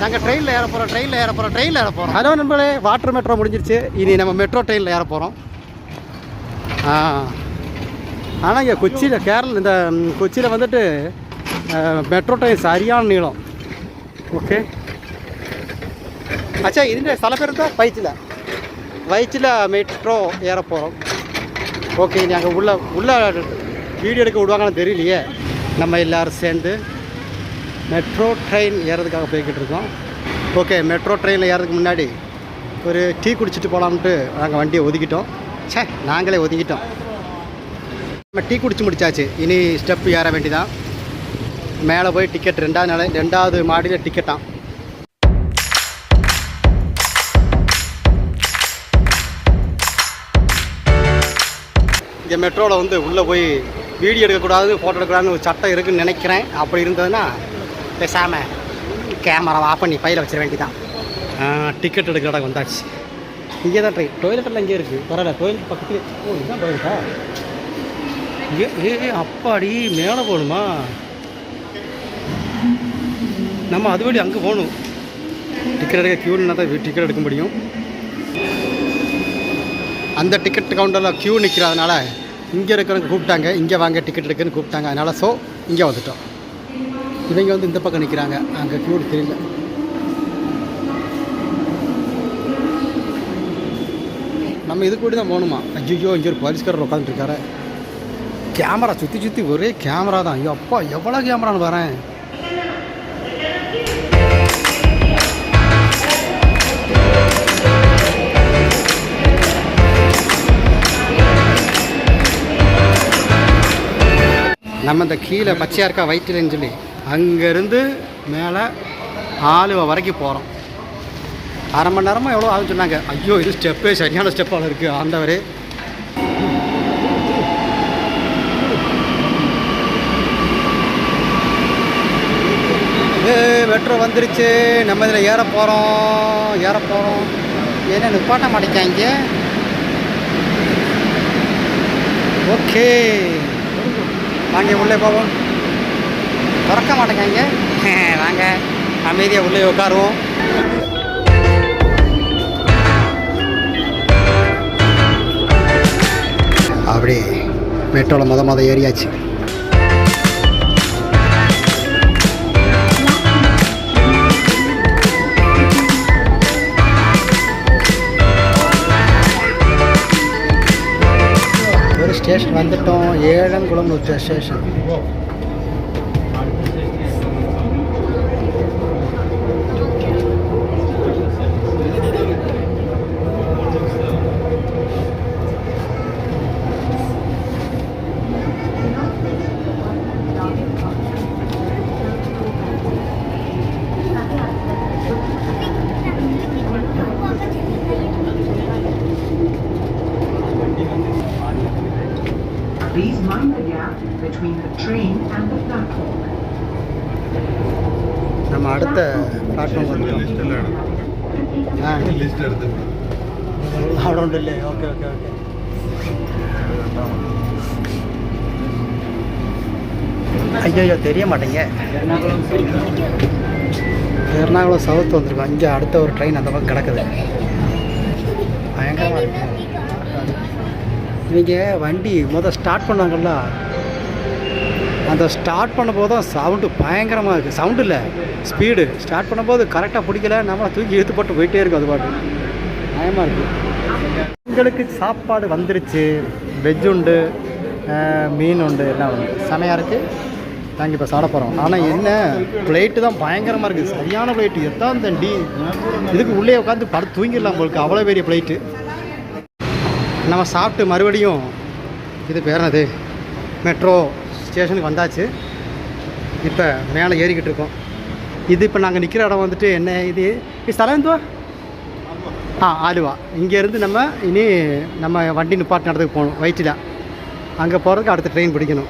நாங்கள் ட்ரெயினில் ஏற போகிறோம் ட்ரெயினில் ஏற போகிறோம் ட்ரெயினில் ஏற போகிறோம் ஹலோ நண்பர்களே வாட்டர் மெட்ரோ முடிஞ்சிருச்சு இனி நம்ம மெட்ரோ ட்ரெயினில் ஏற போகிறோம் ஆ ஆனால் இங்கே கொச்சியில் கேரள இந்த ம், கொச்சியில் வந்துட்டு மெட்ரோ ட்ரெயின் சரியான நீளம் ஓகே அச்சா ഇതിൻ്റെ സ്ഥലപ്പേര് എന്താ വൈറ്റില വൈറ്റില മെട്രോ ஏற போகிறோம் ஓகே இனி அங்கே உள்ள உள்ள வீடியோ எடுக்க விடுவாங்கன்னு தெரியலையே நம்ம எல்லாரும் சேர்ந்து மெட்ரோ ட்ரெயின் ஏறதுக்காக போய்கிட்டு இருக்கோம். ஓகே மெட்ரோ ட்ரெயினில் ஏறதுக்கு முன்னாடி ஒரு டீ குடிச்சிட்டு போகலாம்ட்டு நாங்கள் வண்டியை ஒதுக்கிட்டோம். ச்சே நாங்களே ஒதுக்கிட்டோம் நம்ம டீ குடிச்சு முடிச்சாச்சு. இனி ஸ்டெப் ஏற வேண்டிதான். மேலே போய் டிக்கெட் ரெண்டாவது நிலை ரெண்டாவது மாடியில் டிக்கெட்டாம் இங்கே மெட்ரோவில் வந்து உள்ளே போய் வீடியோ எடுக்கக்கூடாது ஃபோட்டோ எடுக்கக்கூடாதுன்னு ஒரு சட்டம் இருக்குதுன்னு நினைக்கிறேன். அப்படி இருந்ததுன்னா பேசாமல் கேமராவை ஆஃப் பண்ணி பையில் வச்சிட வேண்டியதான் டிக்கெட் எடுக்கிற இடம் வந்தாச்சு. இங்கே தான் ட்ரெயின் டொய்லெட்டெல்லாம் இங்கே இருக்குது பரவாயில்ல டொய்லெட் பக்கத்துலேயே ஓ இதுதான் டொய்லெட்டா ஏ ஏ அப்பாடி மேலே போகணுமா? நம்ம அது வழி அங்கே போகணும். டிக்கெட் எடுக்க க்யூன்னா தான் டிக்கெட் எடுக்க முடியும். அந்த டிக்கெட் கவுண்டரில் க்யூ நிற்கிறதுனால இங்கே இருக்கிறவங்க கூப்பிட்டாங்க இங்கே வாங்க டிக்கெட் எடுக்குன்னு கூப்பிட்டாங்க. அதனால் ஸோ இங்கே வந்துட்டோம். இவங்க வந்து இந்த பக்கம் நிற்கிறாங்க அங்கே க்யூ தெரியல. நம்ம இது கூட தான் போகணுமா? ஐயோ இங்கே ஒரு போலீஸ்காரர் உட்காந்துருக்காரு கேமரா சுற்றி சுற்றி ஒரே கேமரா தான். ஐயோ அப்பா எவ்வளோ கேமரான்னு வரேன் நம்ம இந்த கீழே பச்சையாக இருக்கா வயிற்றுலன்னு சொல்லி. அங்கேருந்து மேலே ஆலுவை வரைக்கும் போகிறோம் அரை மணி நேரமாக எவ்வளோ ஆகுன்னு சொன்னாங்க. ஐயோ இது ஸ்டெப்பே சரியான ஸ்டெப்பால் இருக்குது ஆண்டவர். ஏ மெட்ரோ வந்துருச்சு. நம்ம இதில் ஏற போகிறோம் ஏற போகிறோம் ஏன்னா நிப்பாட்ட மாட்டேங்காங்க ஓகே. வாங்க உள்ளே போவோம். திறக்க மாட்டேங்காங்க வாங்க. அமைதியாக உள்ளே உட்காருவோம். அப்படி மெட்ரோவில் மொத மொதல் ஏறியாச்சு. ஒரு ஸ்டேஷன் வந்துட்டோம். Elamkulam station Please mind the gap between the train and the platform. நம்ம அடுத்த பிளாட்ஃபார்ம் வந்துட்டோம் ஆ ലിസ്റ്റ് എടുത്ത് അവിടെ ഉണ്ടല്ലേ ഓക്കെ ഓക്കെ ഓക്കെ ஐயோ தெரிய மாட்டேங்க எர்ணாகுளம் சவுத் வந்திருக்கோம் இங்கே அடுத்த ஒரு ட்ரெயின் அந்த பக்கம் கிடக்குது பயங்கரமாக இருக்கு நீங்கள் வண்டி முதல் ஸ்டார்ட் பண்ணாங்கல்ல அந்த ஸ்டார்ட் பண்ணும்போது தான் சவுண்டு பயங்கரமாக இருக்குது சவுண்டு இல்லை ஸ்பீடு ஸ்டார்ட் பண்ணும்போது கரெக்டாக பிடிக்கல நம்மளை தூக்கி இழுத்து போட்டு போயிட்டே இருக்கும் அது பாட்டு. பயமாக இருக்குது எங்களுக்கு சாப்பாடு வந்துருச்சு வெஜ் உண்டு மீன் உண்டு எல்லாம் உண்டு. செமையாக இருக்குது நாங்கள் இப்போ சாப்பிட போகிறோம் ஆனால் என்ன பிளேட்டு தான் பயங்கரமாக இருக்குது சரியான பிளேட்டு எத்தான் தண்டி இதுக்கு உள்ளே உட்காந்து படுத்து தூங்கிடலாம் உங்களுக்கு அவ்வளோ பெரிய பிளேட்டு நம்ம சாப்பிட்டு மறுபடியும் இது பேர் என்னது? மெட்ரோ ஸ்டேஷனுக்கு வந்தாச்சு. இப்போ மேலே ஏறிக்கிட்டு இருக்கோம். இது இப்போ நாங்கள் நிற்கிற இடம் வந்துட்டு என்ன இது? ஸ்தலம் எந்துவா ஆ ஆலுவா. இங்கேருந்து நம்ம இனி நம்ம வண்டி நிப்பாட்டு இடத்துக்கு போகணும். வயிற்றில். அங்கே போகிறதுக்கு அடுத்த ட்ரெயின் பிடிக்கணும்.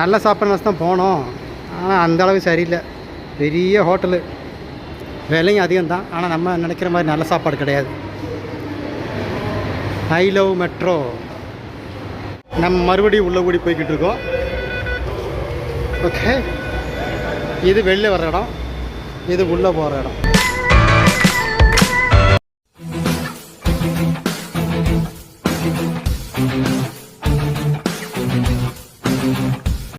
நல்ல சாப்பாடு வச்சு தான் போனோம். ஆனால் அந்த அளவுக்கு சரியில்லை. பெரிய ஹோட்டலு விலையும் அதிகம் தான் ஆனால் நம்ம நினைக்கிற மாதிரி நல்ல சாப்பாடு கிடையாது. I love metro. நம்ம மறுபடியும் உள்ள கூடி போய்கிட்டு இருக்கோம். ஓகே இது வெளில வர்ற இடம். இது உள்ளே போகிற இடம்.